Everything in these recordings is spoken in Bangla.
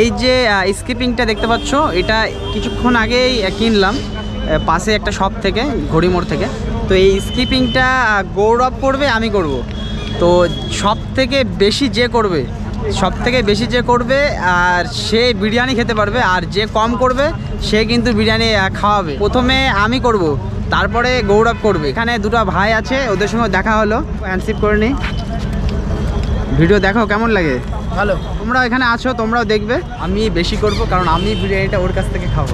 এই যে স্কিপিংটা দেখতে পাচ্ছ, এটা কিছুক্ষণ আগেই কিনলাম পাশে একটা শপ থেকে ঘড়িমোড় থেকে। তো এই স্কিপিংটা গৌরব করবে, আমি করব। তো সব থেকে বেশি যে করবে, সব থেকে বেশি যে করবে, আর সে বিরিয়ানি খেতে পারবে, আর যে কম করবে, সে কিন্তু বিরিয়ানি খাওয়াবে। প্রথমে আমি করব, তারপরে গৌরব করবে। এখানে দুটো ভাই আছে, ওদের সঙ্গে দেখা হলো। হ্যান্ডশিপ করে নিই ভিডিও দেখো কেমন লাগে? ভালো। তোমরা এখানে আছো তোমরাও দেখবে। আমি বেশি করব কারণ আমি বিরিয়ানিটা ওর কাছ থেকে খাব।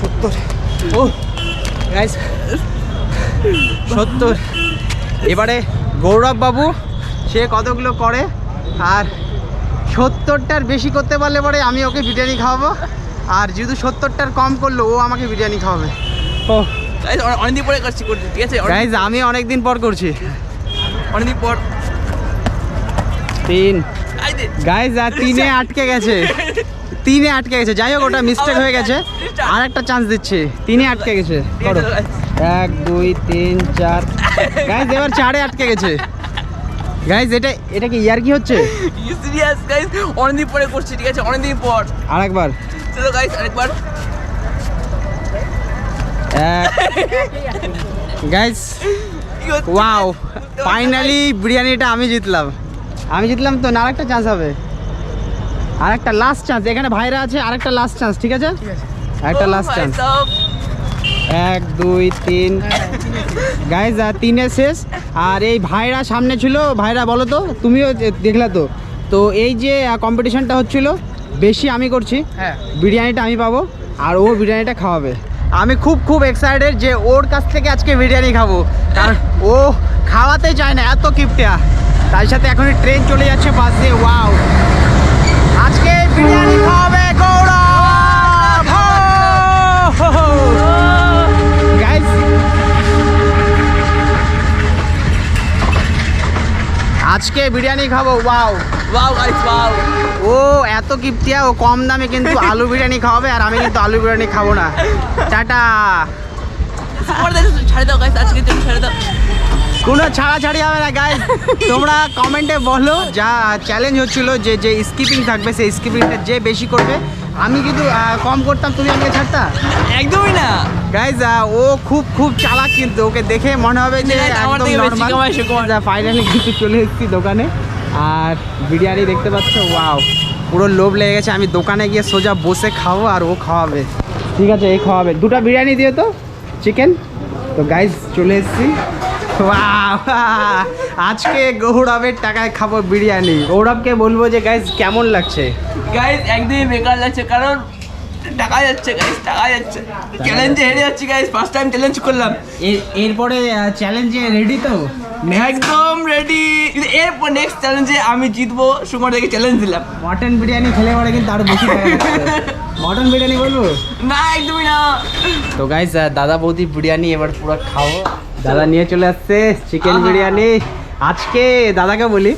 সত্তর। ও গাইস সত্তর। এবারে গৌরব বাবু সে কতগুলো করে? আর সত্তরটার বেশি করতে পারলে পরে আমি ওকে বিরিয়ানি খাওয়াবো। আর যেহেতু সত্তরটার কম করল ও আমাকে বিরিয়ানি খাওয়াবে। ও অনেকদিন পরে করছি করছি ঠিক আছে? গাইজ আমি অনেক দিন পর করছি। অনেকদিন পর। তিন। গাইজ আর তিনে আটকে গেছে। তিনে আটকে গেছে। যাই হোক ওটা মিস্টেক হয়ে গেছে। আর একটা চান্স দিচ্ছে। তিনে আটকে গেছে। করো এক দুই তিন চার। গাইজ এবার চারে আটকে গেছে। গাইজ এটা এটা কি ইয়ার কি হচ্ছে? সিরিয়াস গাইস অনেকদিন পরে করছি ঠিক আছে? অনেকদিন পর। আর একবার চলো গাইস আরেকবার। হচ্ছে? ওয়াও ফাইনালি বিরিয়ানিটা আমি জিতলাম। আমি জিতলাম তো না আরেকটা চান্স হবে। আর একটা লাস্ট চান্স এখানে ভাইরা আছে আরেকটা লাস্ট চান্স ঠিক আছে? একটা লাস্ট চান্স এক দুই তিন। গাইজ তিনে শেষ। আর এই ভাইরা সামনে ছিল ভাইরা বলো তো তুমিও দেখলা তো। তো এই যে কম্পিটিশনটা হচ্ছিল বেশি আমি করছি। হ্যাঁ। বিরিয়ানিটা আমি পাবো আর ও বিরিয়ানিটা খাওয়াবে। আমি খুব খুব এক্সাইটেড যে ওর কাছ থেকে আজকে বিরিয়ানি খাব। কারণ ও খাওয়াতে চায় না এত কিপটা তার সাথে এখন ট্রেন চলে যাচ্ছে বাস দিয়ে ওয়াও আজকে বিরিয়ানি খাওয়াবে গৌরব আজকে বিরিয়ানি খাব ওয়াও। Wow guys wow. ও এত কিপটিয়া ও কম দামে কিন্তু আলু বিরিয়ানি খাওয়াবে আর আমি কিন্তু আলু বিরিয়ানি খাব না। টাটা। ছাড়ে দাও গাইস আজকে তুমি ছাড়ে দাও। কোনো ছাড়াছাড়ি হবে না গাইজ তোমরা কমেন্টে বলো যা চ্যালেঞ্জ হচ্ছিল যে যে স্কিপিং থাকবে সেই স্কিপিংটা যে বেশি করবে আমি কিন্তু কম করতাম তুমি আমাকে ছাড়তা? একদমই না। গাইজ ও খুব খুব চালাক কিন্তু ওকে দেখে মনে হবে যে। ফাইনালি কিন্তু চলে এসেছি দোকানে। আর বিরিয়ানি দেখতে পাচ্ছ? ওয়াও পুরো লোভ লেগে গেছে। আমি দোকানে গিয়ে সোজা বসে খাব আর ও খাওয়াবে। ঠিক আছে এই খাওয়াবে। দুটো বিরিয়ানি দিও তো চিকেন। তো গাইজ চলে এসেছি! আজকে গৌরবের টাকায় খাব বিরিয়ানি। গৌরবকে বলব যে গাইজ কেমন লাগছে? গাইস একদমই বেকার লাগছে কারণ টাকা যাচ্ছে টাকা যাচ্ছে। চ্যালেঞ্জে হেরে যাচ্ছি ফার্স্ট টাইম চ্যালেঞ্জ করলাম। এরপরে চ্যালেঞ্জে রেডি তো? একদম রেডি এরপর নেক্সট চ্যালেঞ্জে আমি জিতবো চ্যালেঞ্জ দিলাম। মটন বিরিয়ানি খেলে পরে কিন্তু আরও বেশি মটন বিরিয়ানি বলব? না একদমই না। তো গাইজ দাদা বৌদি বিরিয়ানি এবার পুরো খাব। দাদা নিয়ে চলে আসছে চিকেন বিরিয়ানি। আজকে দাদাকে বলি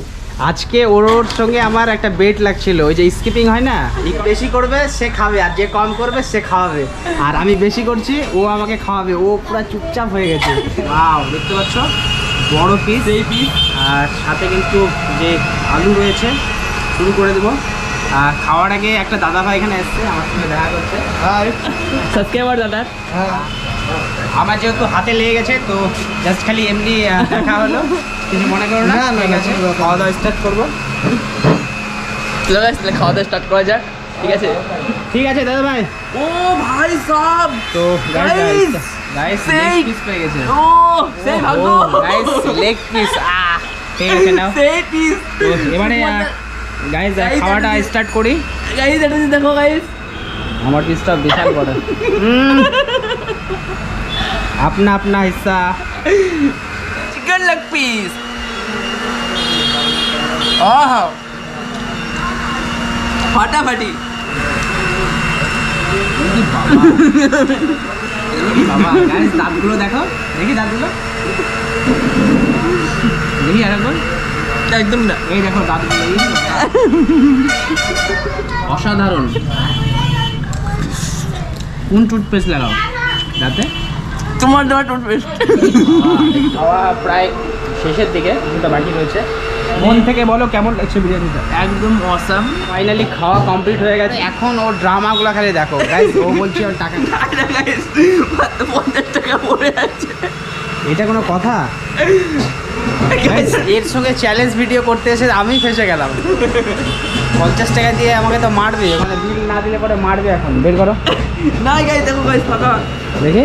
আজকে ওর ওর সঙ্গে আমার একটা বেট লাগছিল। ওই যে স্কিপিং হয় না? বেশি করবে সে খাবে আর যে কম করবে সে খাওয়াবে। আর আমি বেশি করছি ও আমাকে খাওয়াবে। ও পুরো চুপচাপ হয়ে গেছে। ওয়াও দেখতে পাচ্ছ? বড় পিস এই পিস আর সাথে কিন্তু যে আলু রয়েছে শুরু করে দেবো। আর খাওয়ার আগে একটা দাদা ভাই এখানে এসছে আমার সঙ্গে দেখা করছে সাবস্ক্রাইবার দাদা। আমার যেহেতু হাতে লেগে গেছে তো জাস্ট খালি এমনি দেখা হলো। কিছু মনে করো না ঠিক আছে? খাওয়া দাওয়া স্টার্ট করব। তাহলে খাওয়া দাওয়া স্টার্ট করা যাক ঠিক আছে? ঠিক আছে দাদা ভাই। ও ভাই সব! তো! গাইস সেই- পিস পেয়ে গেছে। ও সেই ভাগ্য! গাইস লেগ পিস আহ ঠিক আছে নাও। সেই পিস তো এবারে গাইস Guys, খাওয়াটা স্টার্ট করি। গাইস এটা দেখো গাইস আমার পিসটা বিশাল বড়। अपना अपना हिस्सा চিকেন লেগ পিস আহ ফাটাফাটি বাবা গাইস দাঁতগুলো দেখো দেখি দাঁতগুলো দেখি আরেকবার একদম না এই দেখো দাঁতগুলো এই দেখো। অসাধারণ কোন টুথপেস্ট লাগাও দাঁতে তোমার দেওয়া টুথপেস্ট খাওয়া প্রায় শেষের দিকে দুটো বাকি রয়েছে। মন থেকে বলো কেমন লাগছে বিরিয়ানিটা? একদম অসাম ফাইনালি খাওয়া কমপ্লিট হয়ে গেছে। এখন ওর ড্রামাগুলো খালি দেখো। গাইস ও বলছে ওর টাকা। পঞ্চাশ টাকা পড়ে আছে। এটা কোনো কথা? এর সঙ্গে চ্যালেঞ্জ ভিডিও করতে এসে আমি ফেসে গেলাম। পঞ্চাশ টাকা দিয়ে আমাকে তো মারবে। মানে বিল না দিলে পরে মারবে এখন। বের করো। না গাইস দেখো গাইস ফাঁকা। দেখি।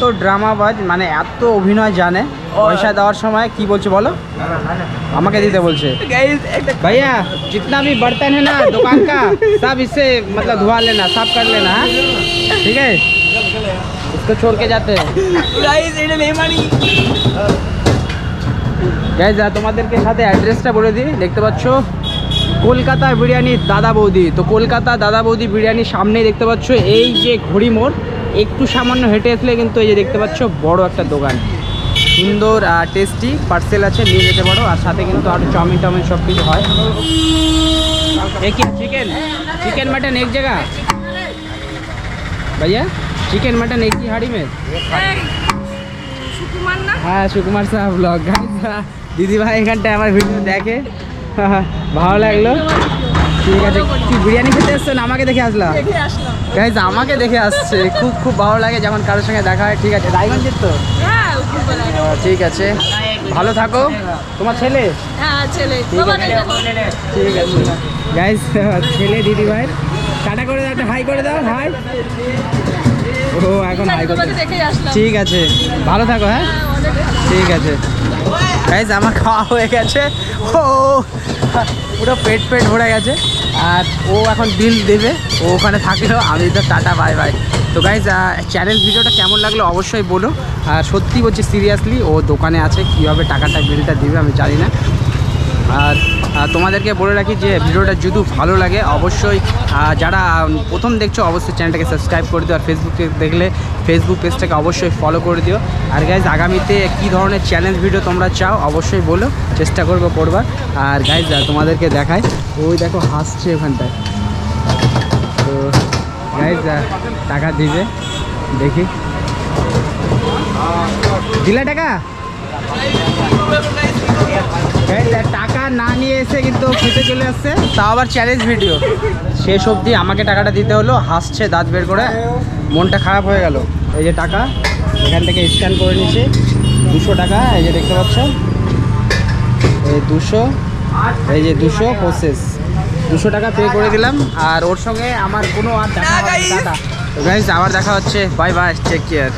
তো ড্রামাবাজ মানে এত অভিনয় জানে পয়সা দেওয়ার সময় কি বলছে বলো আমাকে দিতে বলছে গাইস একটা भैया जितना भी बर्तन है ना दुकान का सब इससे मतलब धुआ लेना साफ कर लेना हाँ? ठीक है इसको छोड़ के जाते हैं গাইস এটা নেই মানি গাইজ তোমাদেরকে সাথে অ্যাড্রেসটা বলে দিই দেখতে পাচ্ছ কলকাতা বিরিয়ানি দাদা বৌদি তো কলকাতা দাদা বৌদি বিরিয়ানির সামনেই দেখতে পাচ্ছ এই যে ঘড়ি মোড় একটু সামান্য হেঁটে আসলে কিন্তু এই যে দেখতে পাচ্ছ বড় একটা দোকান সুন্দর টেস্টি পার্সেল আছে নিয়ে যেতে পারো আর সাথে কিন্তু আরও চাউমিন টাউমিন সব কিছু হয় एक ही चिकन चिकन मटन एक जगह भैया चिकन मटन एक ही हाड़ी में সুকুমার না হ্যাঁ সুকুমার সাহা ব্লগ দিদি ভাই এখানটায় আমার ভিডিও দেখে ভালো লাগলো ঠিক আছে কি বিরিয়ানি খেতে এসছো? না আমাকে দেখে আসলা? দেখে আসলাম। গাইজ আমাকে দেখে আসছে। খুব খুব ভালো লাগে যখন কারোর সঙ্গে দেখা হয়। ঠিক আছে রায়গঞ্জের তো? হ্যাঁ ঠিক আছে। ভালো থাকো। তোমার ছেলে? হ্যাঁ ছেলে। ঠিক আছে। ঠিক আছে। গাইজ ছেলে দিদি ভাই টাটা করে দাও হাই করে দাও হাই। ও এখন হাই করে ঠিক আছে। ভালো থাকো হ্যাঁ? হ্যাঁ, ঠিক আছে। গাইজ আমার খাওয়া হয়ে গেছে। ও, পুরো পেট পেট ভরে গেছে। আর ও এখন বিল দেবে। ও ওখানে থাকলেও আমি তো টাটা বাই বাই তো গাইজ চ্যানেল ভিডিওটা কেমন লাগল অবশ্যই বলো আর সত্যি বলছি সিরিয়াসলি ও দোকানে আছে। কীভাবে টাকাটা বিলটা দেবে আমি জানি না। আর তোমাদেরকে বলে রাখি যে ভিডিওটা যদি ভালো লাগে, অবশ্যই যারা প্রথম দেখছ, অবশ্যই চ্যানেলটাকে সাবস্ক্রাইব করে দিও, আর ফেসবুকে দেখলে ফেসবুক পেজটাকে অবশ্যই ফলো করে দিও। আর গাইজ আগামীতে কী ধরনের চ্যালেঞ্জ ভিডিও তোমরা চাও, অবশ্যই বলো, চেষ্টা করব করবার। আর গাইজ তোমাদেরকে দেখায় ওই দেখো হাসছে ওখানটায়। তো গাইজ টাকা দিবে, দেখি। দিলে টাকা? টাকা না নিয়ে এসে কিন্তু খেতে চলে আসছে। তাও আবার চ্যালেঞ্জ ভিডিও শেষ অবধি আমাকে টাকাটা দিতে হলো, হাসছে দাঁত বের করে। মনটা খারাপ হয়ে গেল। এই যে টাকা, এখান থেকে স্ক্যান করে নিচ্ছে। দুশো টাকা, এই যে দেখতে পাচ্ছ। এই দুশো, এই যে দুশো প্রসেস দুশো টাকা পে করে দিলাম, আর ওর সঙ্গে আমার কোনো আর দেখা গাইজ আবার দেখা হচ্ছে। Bye bye take care